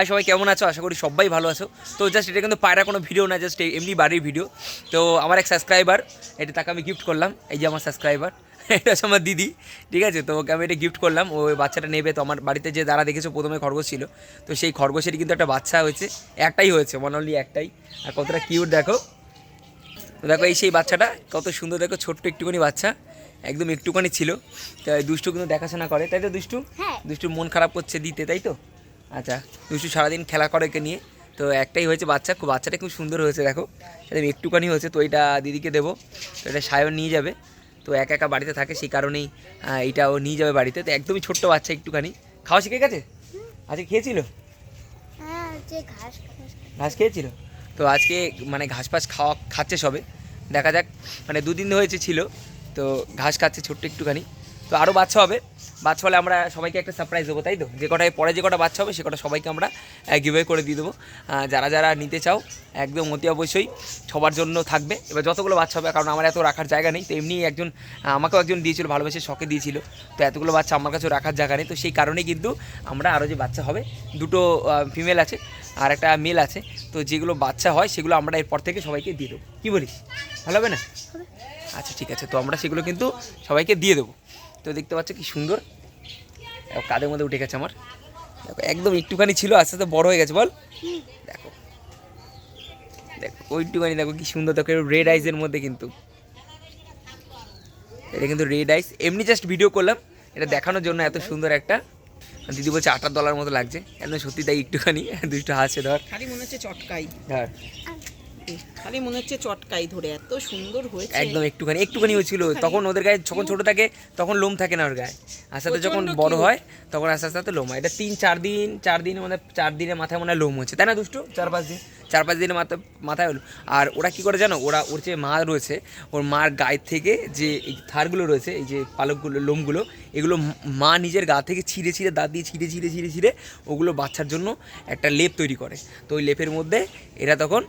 High সবাই কেমন আছো? আশা করি সবাই ভালো আছো। তো জাস্ট এটা কিন্তু পায়রা কোনো ভিডিও না জাস্ট এমনি বাড়ির ভিডিও তো আমার এক সাবস্ক্রাইবার এটা তাকে আমি গিফট করলাম। এই যে আমার সাবস্ক্রাইবার এটা হচ্ছে আমার দিদি ঠিক আছে? তো ওকে আমি এটা গিফট করলাম। ওই বাচ্চাটা নেবে। তো আমার বাড়িতে যে যারা দেখেছ প্রথমে খরগোশ ছিল। তো সেই খরগোশেরই কিন্তু একটা বাচ্চা হয়েছে। একটাই হয়েছে মনে অনলি একটাই। আর কতটা কিউট দেখো। তো দেখো এই সেই বাচ্চাটা কত সুন্দর দেখো ছোট্ট একটুখানি বাচ্চা। একদম একটুখানি ছিল। তাই দুষ্টু কিন্তু দেখাশোনা করে। তাই তো দুষ্টু? দুষ্টু মন খারাপ করছে দিতে তাই তো? আচ্ছা দুষ্টু সারাদিন খেলা করে একে নিয়ে। তো একটাই হয়েছে বাচ্চা খুব বাচ্চাটা খুব সুন্দর হয়েছে দেখো। সেটা একটুখানি হয়েছে তো এটা দিদিকে দেবো। তো এটা সায়ন নিয়ে যাবে। তো একা একা বাড়িতে থাকে সেই কারণেই এটা ও নিয়ে যাবে বাড়িতে। তো একদমই ছোট্ট বাচ্চা একটুখানি। খাওয়া শিখে গেছে? আজকে খেয়েছিল? হ্যাঁ ঘাস ঘাস ঘাস খেয়েছিল? তো আজকে মানে ঘাস ফাস খাওয়া খাচ্ছে সবে। দেখা যাক মানে দুদিন হয়েছে ছিল। তো ঘাস খাচ্ছে ছোট্ট একটুখানি। তো আরও বাচ্চা হবে। বাচ্চা হলে আমরা সবাইকে একটা সারপ্রাইজ দেবো তাই তো? যে কটায় পরে যে কটা বাচ্চা হবে সে কটা সবাইকে আমরা গিভওয়ে করে দিয়ে দেবো। যারা যারা নিতে চাও একদম অতি অবশ্যই সবার জন্য থাকবে। এবার যতগুলো বাচ্চা হবে কারণ আমার এত রাখার জায়গা নেই তো এমনি একজন আমাকেও একজন দিয়েছিল ভালোবেসে শখে দিয়েছিল। তো এতগুলো বাচ্চা আমার কাছেও রাখার জায়গা নেই। তো সেই কারণেই কিন্তু আমরা আরও যে বাচ্চা হবে দুটো ফিমেল আছে আর একটা মেল আছে। তো যেগুলো বাচ্চা হয় সেগুলো আমরা এরপর থেকে সবাইকে দিয়ে দেবো। কী বলিস? ভালো হবে না? আচ্ছা ঠিক আছে। তো আমরা সেগুলো কিন্তু সবাইকে দিয়ে দেবো। তো দেখতে পাচ্ছ কি সুন্দর। কাদের মধ্যে উঠে গেছে আমার। দেখো একদম একটুখানি ছিল আস্তে আস্তে বড় হয়ে গেছে বল। দেখো দেখো ওইটুখানি দেখো কি সুন্দর দেখো রেড আইসের মধ্যে কিন্তু। এটা কিন্তু রেড আইস এমনি জাস্ট ভিডিও করলাম। এটা দেখানোর জন্য এত সুন্দর একটা। দিদি বলছে আটার ডলার মতো লাগছে। একদম সত্যি তাই একটুখানি দুটো হাসছে ধর। খালি মনে হচ্ছে চটকাই। ধর খালি মনে হচ্ছে চটকাই ধরে এত সুন্দর হয়েছে। একদম একটুখানি একটুখানি হয়েছিল। তখন ওদের গায়ে যখন ছোট থাকে তখন লোম থাকে না ওর গায়ে। আস্তে আস্তে যখন বড় হয় তখন আস্তে আস্তে লোম হয়। এটা তিন চার দিন চার দিনের মধ্যে চার দিনের মাথায় মনে হয় লোম হচ্ছে। তাই না দুষ্টু? চার পাঁচ দিন চার পাঁচ দিনের মাথা মাথায় হলো। আর ওরা কি করে জানো? ওরা ওর যে মা রয়েছে ওর মার গায়ের থেকে যে এই থারগুলো রয়েছে এই যে পালকগুলো লোমগুলো এগুলো মা নিজের গা থেকে ছিঁড়ে ছিঁড়ে দাঁত দিয়ে ছিঁড়ে ছিঁড়ে ছিঁড়ে ছিঁড়ে ওগুলো বাচ্চার জন্য একটা লেপ তৈরি করে। তো ওই লেপের মধ্যে এরা তখন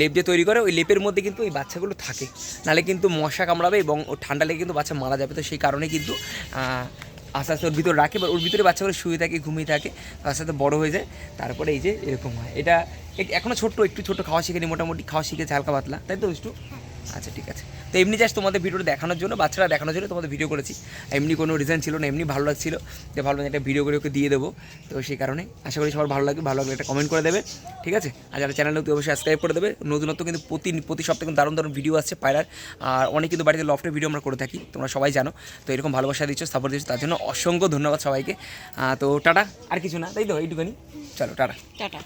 লেপ যে তৈরি করে, ওই লেপের মধ্যে কিন্তু ওই বাচ্চাগুলো থাকে। নাহলে কিন্তু মশা কামড়াবে এবং ও ঠান্ডা লেগে কিন্তু বাচ্চা মারা যাবে। তো সেই কারণে কিন্তু আস্তে আস্তে ওর ভিতরে রাখে, বা ওর ভিতরে বাচ্চাগুলো শুয়ে থাকে, ঘুমিয়ে থাকে, আস্তে আস্তে বড়ো হয়ে যায়। তারপরে এই যে এরকম হয়। এটা এখনও এখনও ছোট্ট, একটু ছোট্ট খাওয়া শিখেনি, মোটামুটি খাওয়া শিখেছে হালকা পাতলা। তাই তো একটু আচ্ছা ঠিক আছে। তো এমনি জাস্ট তোমাদের ভিডিওটা দেখানোর জন্য, বাচ্চারা দেখানোর জন্য তোমাদের ভিডিও করেছি। এমনি কোনো রিজন ছিল না, এমনি ভালো লাগছিল যে ভালো লাগে একটা ভিডিও করে ওকে দিয়ে দেবো। তো সেই কারণে আশা করি সবার ভালো লাগবে, ভালো লাগলে একটা কমেন্ট করে দেবে, ঠিক আছে? আর যারা চ্যানেল তুই অবশ্যই সাবস্ক্রাইব করে দেবে। নতুনত্ব কিন্তু প্রতি প্রতি সপ্তাহে কিন্তু দারুণ দারুণ ভিডিও আসছে পায়রার। আর অনেক কিন্তু বাড়িতে লফটের ভিডিও আমরা করে থাকি, তোমরা সবাই জানো। তো এরকম ভালোবাসা দিচ্ছ সাপোর্ট দিচ্ছ, তার জন্য অসংখ্য ধন্যবাদ সবাইকে। তো টাটা, আর কিছু না, তাই তো এইটুখানি চলো, টাটা। টাটা।